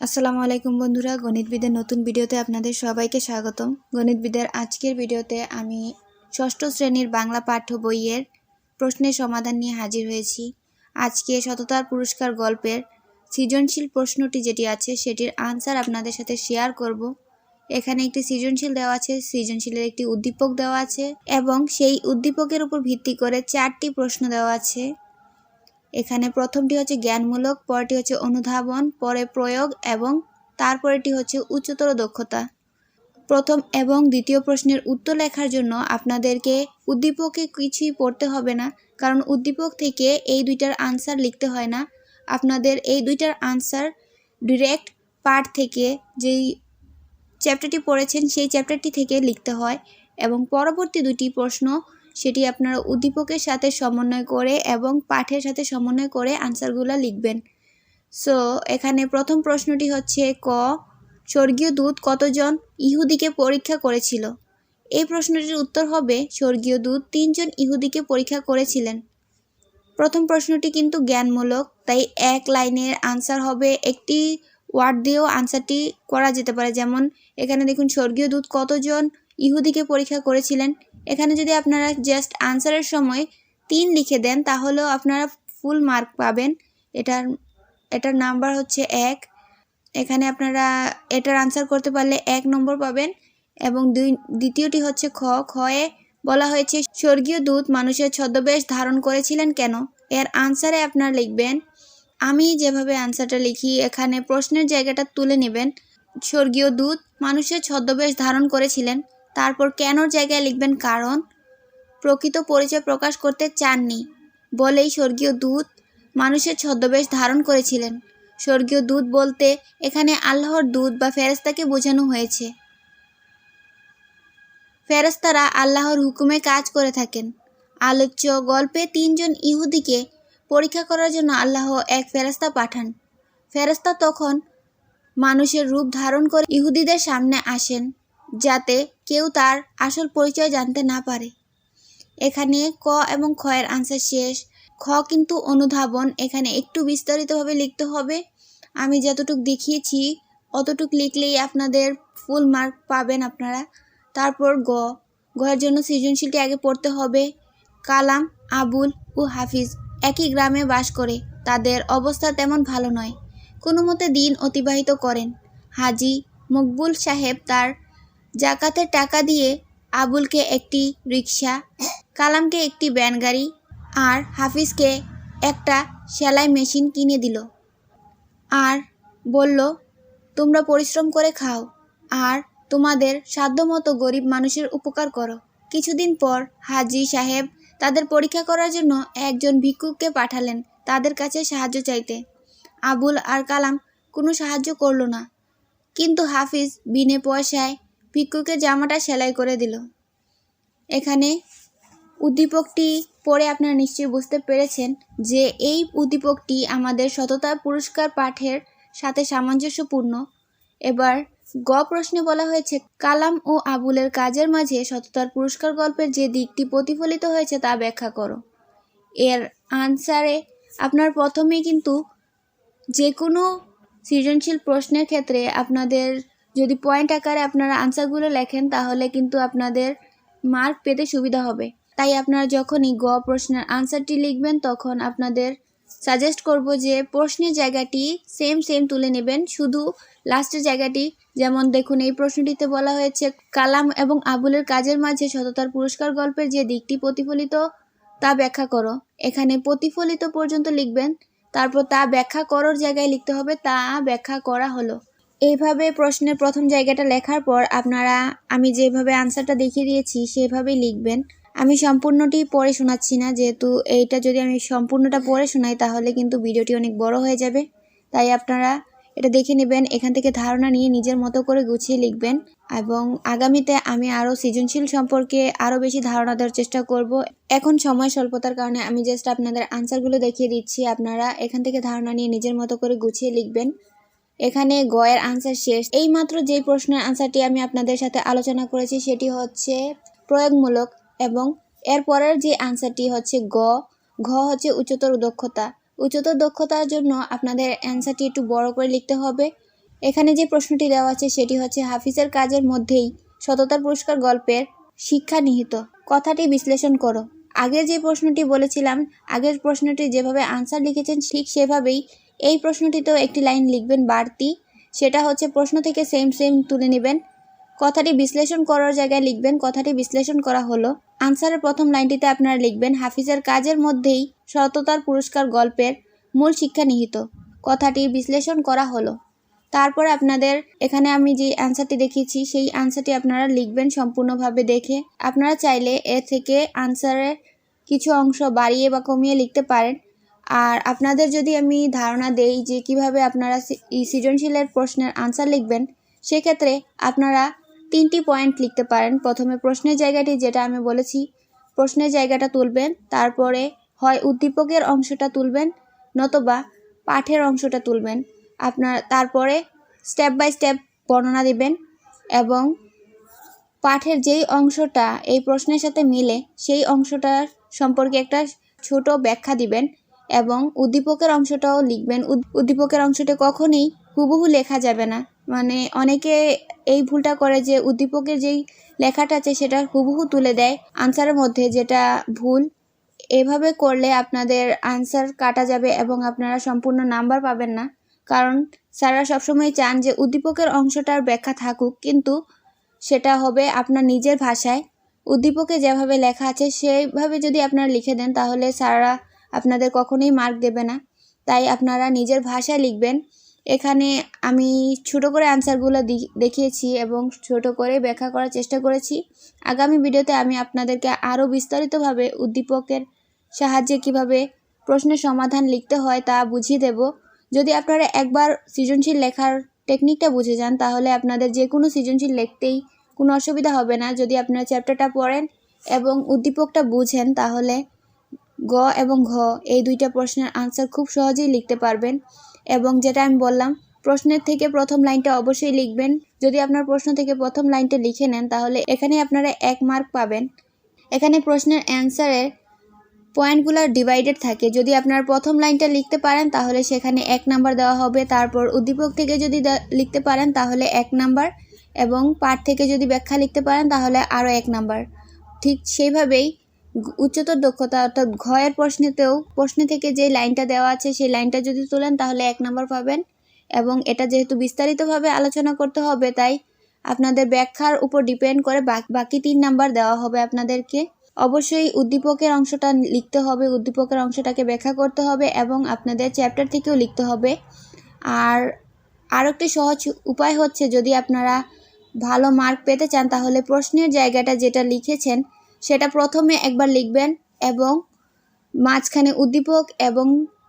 আসসালামু আলাইকুম বন্ধুরা, গণিতবিদের নতুন ভিডিওতে আপনাদের সবাইকে স্বাগতম। গণিতবিদের আজকের ভিডিওতে আমি ষষ্ঠ শ্রেণির বাংলা পাঠ্য বইয়ের প্রশ্নের সমাধান নিয়ে হাজির হয়েছি। আজকে সততার পুরস্কার গল্পের সৃজনশীল প্রশ্নটি যেটি আছে, সেটির আনসার আপনাদের সাথে শেয়ার করব। এখানে একটি সৃজনশীল দেওয়া আছে, সৃজনশীলের একটি উদ্দীপক দেওয়া আছে এবং সেই উদ্দীপকের উপর ভিত্তি করে চারটি প্রশ্ন দেওয়া আছে। এখানে প্রথমটি হচ্ছে জ্ঞানমূলক পরটি হচ্ছে অনুধাবন, পরে প্রয়োগ এবং তারপরেটি হচ্ছে উচ্চতর দক্ষতা। প্রথম এবং দ্বিতীয় প্রশ্নের উত্তর লেখার জন্য আপনাদেরকে উদ্দীপকে কিছুই পড়তে হবে না, কারণ উদ্দীপক থেকে এই দুইটার আনসার লিখতে হয় না। আপনাদের এই দুইটার আনসার ডিরেক্ট পার্ট থেকে যেই চ্যাপ্টারটি পড়েছেন, সেই চ্যাপ্টারটি থেকে লিখতে হয় এবং পরবর্তী দুটি প্রশ্ন সেটি আপনারা উদ্দীপকের সাথে সমন্বয় করে এবং পাঠের সাথে সমন্বয় করে আনসারগুলো লিখবেন। সো এখানে প্রথম প্রশ্নটি হচ্ছে, ক, স্বর্গীয় দূত কতজন ইহুদিকে পরীক্ষা করেছিল? এই প্রশ্নটির উত্তর হবে, স্বর্গীয় দূত তিনজন ইহুদিকে পরীক্ষা করেছিলেন। প্রথম প্রশ্নটি কিন্তু জ্ঞানমূলক, তাই এক লাইনের আনসার হবে, একটি ওয়ার্ড দিয়েও আনসারটি করা যেতে পারে। যেমন, এখানে দেখুন, স্বর্গীয় দূত কতজন ইহুদিকে পরীক্ষা করেছিলেন? এখানে যদি আপনারা জাস্ট আনসারের সময় তিন লিখে দেন, তাহলেও আপনারা ফুল মার্ক পাবেন। এটার এটার নাম্বার হচ্ছে এক। এখানে আপনারা এটার আনসার করতে পারলে এক নম্বর পাবেন এবং দুই, দ্বিতীয়টি হচ্ছে খ। খয়ে বলা হয়েছে, স্বর্গীয় দূত মানুষের ছদ্মবেশ ধারণ করেছিলেন কেন? এর আনসারে আপনারা লিখবেন, আমি যেভাবে আনসারটা লিখি, এখানে প্রশ্নের জায়গাটা তুলে নেবেন। স্বর্গীয় দূত মানুষের ছদ্মবেশ ধারণ করেছিলেন। তারপর কেনর জায়গায় লিখবেন কারণ? প্রকৃত পরিচয় প্রকাশ করতে চাননি। বলেই স্বর্গীয় দূত মানুষের ছদ্মবেশ ধারণ করেছিলেন। স্বর্গীয় দূত বলতে এখানে আল্লাহর দূত বা ফেরেস্তাকে বোঝানো হয়েছে। ফেরেস্তারা আল্লাহর হুকুমে কাজ করে থাকেন। আলোচ্য গল্পে তিনজন ইহুদিকে পরীক্ষা করার জন্য আল্লাহ এক ফেরেস্তা পাঠান। ফেরেস্তা তখন মানুষের রূপ ধারণ করে ইহুদিদের সামনে আসেন। যাতে কেউ তার আসল পরিচয় জানতে না পারে। এখানে ক এবং খয়ের আনসার শেষ। খ কিন্তু অনুধাবন, এখানে একটু বিস্তারিতভাবে লিখতে হবে। আমি যতটুকু দেখিয়েছি, অতটুক লিখলেই আপনাদের ফুল মার্ক পাবেন আপনারা। তারপর গ। গয়ের জন্য সৃজনশীলটি আগে পড়তে হবে। কালাম, আবুল ও হাফিজ একই গ্রামে বাস করে। তাদের অবস্থা তেমন ভালো নয়। কোনো মতে দিন অতিবাহিত করেন। হাজি মকবুল সাহেব তার জাকাতের টাকা দিয়ে আবুলকে একটি রিক্সা কালামকে একটি ব্যান গাড়ি আর হাফিজকে একটা সেলাই মেশিন কিনে দিল। আর বলল, তোমরা পরিশ্রম করে খাও আর তোমাদের সাধ্যমতো গরিব মানুষের উপকার করো। কিছুদিন পর হাজি সাহেব তাদের পরীক্ষা করার জন্য একজন ভিক্ষুককে পাঠালেন তাদের কাছে সাহায্য চাইতে। আবুল আর কালাম কোনো সাহায্য করল না। কিন্তু হাফিজ বিনে পয়সায় ভিক্ষুকের জামাটা সেলাই করে দিল। এখানে উদ্দীপকটি পড়ে আপনারা নিশ্চয়ই বুঝতে পেরেছেন যে এই উদ্দীপকটি আমাদের সততা পুরস্কার পাঠের সাথে সামঞ্জস্যপূর্ণ। এবার গ প্রশ্নে বলা হয়েছে, কালাম ও আবুলের কাজের মাঝে সততার পুরস্কার গল্পের যে দিকটি প্রতিফলিত হয়েছে তা ব্যাখ্যা করো। এর আনসারে আপনার প্রথমেই কিন্তু যে কোনো সৃজনশীল প্রশ্নের ক্ষেত্রে আপনাদের যদি পয়েন্ট আকারে আপনারা আনসারগুলো লেখেন, তাহলে কিন্তু আপনাদের মার্ক পেতে সুবিধা হবে। তাই আপনারা যখনই গ প্রশ্নের আনসারটি লিখবেন, তখন আপনাদের সাজেস্ট করব যে প্রশ্নের জায়গাটি সেম সেম তুলে নেবেন। শুধু লাস্টের জায়গাটি, যেমন দেখুন, এই প্রশ্নটিতে বলা হয়েছে, কালাম এবং আবুলের কাজের মাঝে সততার পুরস্কার গল্পের যে দিকটি প্রতিফলিত, তা ব্যাখ্যা করো। এখানে প্রতিফলিত পর্যন্ত লিখবেন, তারপর তা ব্যাখ্যা করার জায়গায় লিখতে হবে, তা ব্যাখ্যা করা হলো। এইভাবে প্রশ্নের প্রথম জায়গাটা লেখার পর আপনারা, আমি যেভাবে আনসারটা দেখিয়ে দিয়েছি, সেভাবেই লিখবেন। আমি সম্পূর্ণটি পড়ে শোনাচ্ছি না, যেহেতু এইটা যদি আমি সম্পূর্ণটা পড়ে শোনাই, তাহলে কিন্তু ভিডিওটি অনেক বড় হয়ে যাবে। তাই আপনারা এটা দেখে নেবেন, এখান থেকে ধারণা নিয়ে নিজের মতো করে গুছিয়ে লিখবেন এবং আগামীতে আমি আরও সৃজনশীল সম্পর্কে আরও বেশি ধারণা দেওয়ার চেষ্টা করব। এখন সময় স্বল্পতার কারণে আমি জাস্ট আপনাদের আনসারগুলো দেখিয়ে দিচ্ছি। আপনারা এখান থেকে ধারণা নিয়ে নিজের মতো করে গুছিয়ে লিখবেন। এখানে গয়ের আনসার শেষ। এই মাত্র যেই প্রশ্নের আনসারটি আমি আপনাদের সাথে আলোচনা করেছি, সেটি হচ্ছে প্রয়োগমূলক এবং এর পরের যে আনসারটি হচ্ছে গ, ঘ হচ্ছে উচ্চতর দক্ষতা। উচ্চতর দক্ষতার জন্য আপনাদের অ্যান্সারটি একটু বড় করে লিখতে হবে। এখানে যে প্রশ্নটি দেওয়া আছে, সেটি হচ্ছে হাফিজের কাজের মধ্যেই সততার পুরস্কার গল্পের শিক্ষা নিহিত। কথাটি বিশ্লেষণ করো। আগের যে প্রশ্নটি বলেছিলাম, আগের প্রশ্নটি যেভাবে আনসার লিখেছেন, ঠিক সেভাবেই এই প্রশ্নটিতেও একটি লাইন লিখবেন বাড়তি। সেটা হচ্ছে, প্রশ্ন থেকে সেম সেম তুলে নেবেন। কথাটি বিশ্লেষণ করার জায়গায় লিখবেন, কথাটি বিশ্লেষণ করা হলো। আনসারের প্রথম লাইনটিতে আপনারা লিখবেন, হাফিজের কাজের মধ্যেই সততার পুরস্কার গল্পের মূল শিক্ষা নিহিত। কথাটি বিশ্লেষণ করা হলো। তারপরে আপনাদের, এখানে আমি যে অ্যান্সারটি দেখিয়েছি, সেই অ্যান্সারটি আপনারা লিখবেন সম্পূর্ণভাবে দেখে। আপনারা চাইলে এ থেকে আনসারের কিছু অংশ বাড়িয়ে বা কমিয়ে লিখতে পারেন। আর আপনাদের যদি আমি ধারণা দেই যে কীভাবে আপনারা সৃজনশীলের প্রশ্নের আনসার লিখবেন, সেক্ষেত্রে আপনারা তিনটি পয়েন্ট লিখতে পারেন। প্রথমে প্রশ্নের জায়গাটি, যেটা আমি বলেছি, প্রশ্নের জায়গাটা তুলবেন, তারপরে হয় উদ্দীপকের অংশটা তুলবেন, নতবা পাঠের অংশটা তুলবেন। আপনার, তারপরে স্টেপ বাই স্টেপ বর্ণনা দিবেন এবং পাঠের যেই অংশটা এই প্রশ্নের সাথে মিলে সেই অংশটার সম্পর্কে একটা ছোট ব্যাখ্যা দিবেন। এবং উদ্দীপকের অংশটাও লিখবেন। উদ- উদ্দীপকের অংশটা কখনোই হুবহু লেখা যাবে না। মানে অনেকে এই ভুলটা করে যে উদ্দীপকের যেই লেখাটা আছে সেটা হুবহু তুলে দেয় আনসারের মধ্যে, যেটা ভুল। এভাবে করলে আপনাদের আনসার কাটা যাবে এবং আপনারা সম্পূর্ণ নাম্বার পাবেন না। কারণ স্যাররা সবসময় চান যে উদ্দীপকের অংশটার ব্যাখ্যা থাকুক, কিন্তু সেটা হবে আপনার নিজের ভাষায়। উদ্দীপকে যেভাবে লেখা আছে সেইভাবে যদি আপনারা লিখে দেন, তাহলে স্যাররা আপনাদের কখনোই মার্ক দেবে না। তাই আপনারা নিজের ভাষায় লিখবেন। এখানে আমি ছোট করে আনসারগুলো দি- দেখিয়েছি এবং ছোট করে ব্যাখ্যা করার চেষ্টা করেছি। আগামী ভিডিওতে আমি আপনাদেরকে আরও বিস্তারিতভাবে উদ্দীপকের সাহায্যে কীভাবে প্রশ্নের সমাধান লিখতে হয় তা বুঝিয়ে দেব। যদি আপনারা একবার সৃজনশীল লেখার টেকনিকটা বুঝে যান, তাহলে আপনাদের যে কোনো সৃজনশীল লিখতেই কোনো অসুবিধা হবে না। যদি আপনারা চ্যাপ্টারটা পড়েন এবং উদ্দীপকটা বুঝেন, তাহলে গ এবং ঘ এই দুইটা প্রশ্নের আনসার খুব সহজেই লিখতে পারবেন। এবং যেটা আমি বললাম, প্রশ্নের থেকে প্রথম লাইনটা অবশ্যই লিখবেন। যদি আপনার প্রশ্ন থেকে প্রথম লাইনটা লিখে নেন, তাহলে এখানে আপনারা এক মার্ক পাবেন। এখানে প্রশ্নের অ্যান্সারের পয়েন্টগুলো ডিভাইডেড থাকে। যদি আপনার প্রথম লাইনটা লিখতে পারেন, তাহলে সেখানে এক নাম্বার দেওয়া হবে। তারপর উদ্দীপক থেকে যদি লিখতে পারেন, তাহলে এক নাম্বার এবং পাঠ থেকে যদি ব্যাখ্যা লিখতে পারেন, তাহলে আরও এক নাম্বার ঠিক সেইভাবেই উচ্চতর দক্ষতা অর্থাৎ ঘয়ের প্রশ্নেতেও, প্রশ্ন থেকে যে লাইনটা দেওয়া আছে সেই লাইনটা যদি তোলেন তাহলে এক নম্বর পাবেন। এবং এটা যেহেতু বিস্তারিতভাবে আলোচনা করতে হবে, তাই আপনাদের ব্যাখ্যার উপর ডিপেন্ড করে বাকি তিন নাম্বার দেওয়া হবে আপনাদেরকে। অবশ্যই উদ্দীপকের অংশটা লিখতে হবে, উদ্দীপকের অংশটাকে ব্যাখ্যা করতে হবে এবং আপনাদের চ্যাপ্টার থেকেও লিখতে হবে। আর আরও একটি সহজ উপায় হচ্ছে, যদি আপনারা ভালো মার্ক পেতে চান তাহলে প্রশ্নের জায়গাটা যেটা লিখেছেন সেটা প্রথমে একবার লিখবেন এবং মাঝখানে উদ্দীপক এবং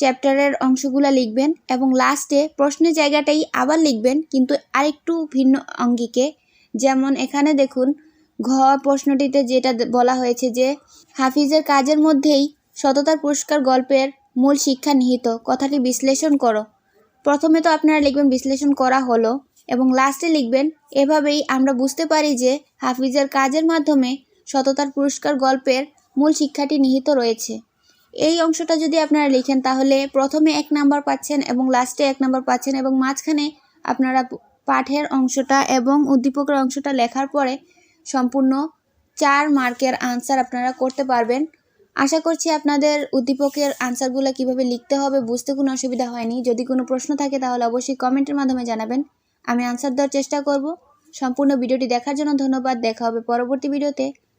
চ্যাপ্টারের অংশগুলো লিখবেন এবং লাস্টে প্রশ্নের জায়গাটাই আবার লিখবেন, কিন্তু আরেকটু ভিন্ন অঙ্গিকে। যেমন এখানে দেখুন, ঘ প্রশ্নটিতে যেটা বলা হয়েছে যে, হাফিজের কাজের মধ্যেই সততার পুরস্কার গল্পের মূল শিক্ষা নিহিত, কথাটি বিশ্লেষণ করো। প্রথমে তো আপনারা লিখবেন বিশ্লেষণ করা হলো এবং লাস্টে লিখবেন, এভাবেই আমরা বুঝতে পারি যে হাফিজের কাজের মাধ্যমে সততার পুরস্কার গল্পের মূল শিক্ষাটি নিহিত রয়েছে। এই অংশটা যদি আপনারা লিখেন, তাহলে প্রথমে এক নাম্বার পাচ্ছেন এবং লাস্টে এক নাম্বার পাচ্ছেন এবং মাঝখানে আপনারা পাঠের অংশটা এবং উদ্দীপকের অংশটা লেখার পরে সম্পূর্ণ চার মার্কের আনসার আপনারা করতে পারবেন। আশা করছি আপনাদের উদ্দীপকের আনসারগুলো কীভাবে লিখতে হবে বুঝতে কোনো অসুবিধা হয়নি। যদি কোনো প্রশ্ন থাকে, তাহলে অবশ্যই কমেন্টের মাধ্যমে জানাবেন। আমি আনসার দেওয়ার চেষ্টা করব। সম্পূর্ণ ভিডিওটি দেখার জন্য ধন্যবাদ। দেখা হবে পরবর্তী ভিডিওতে।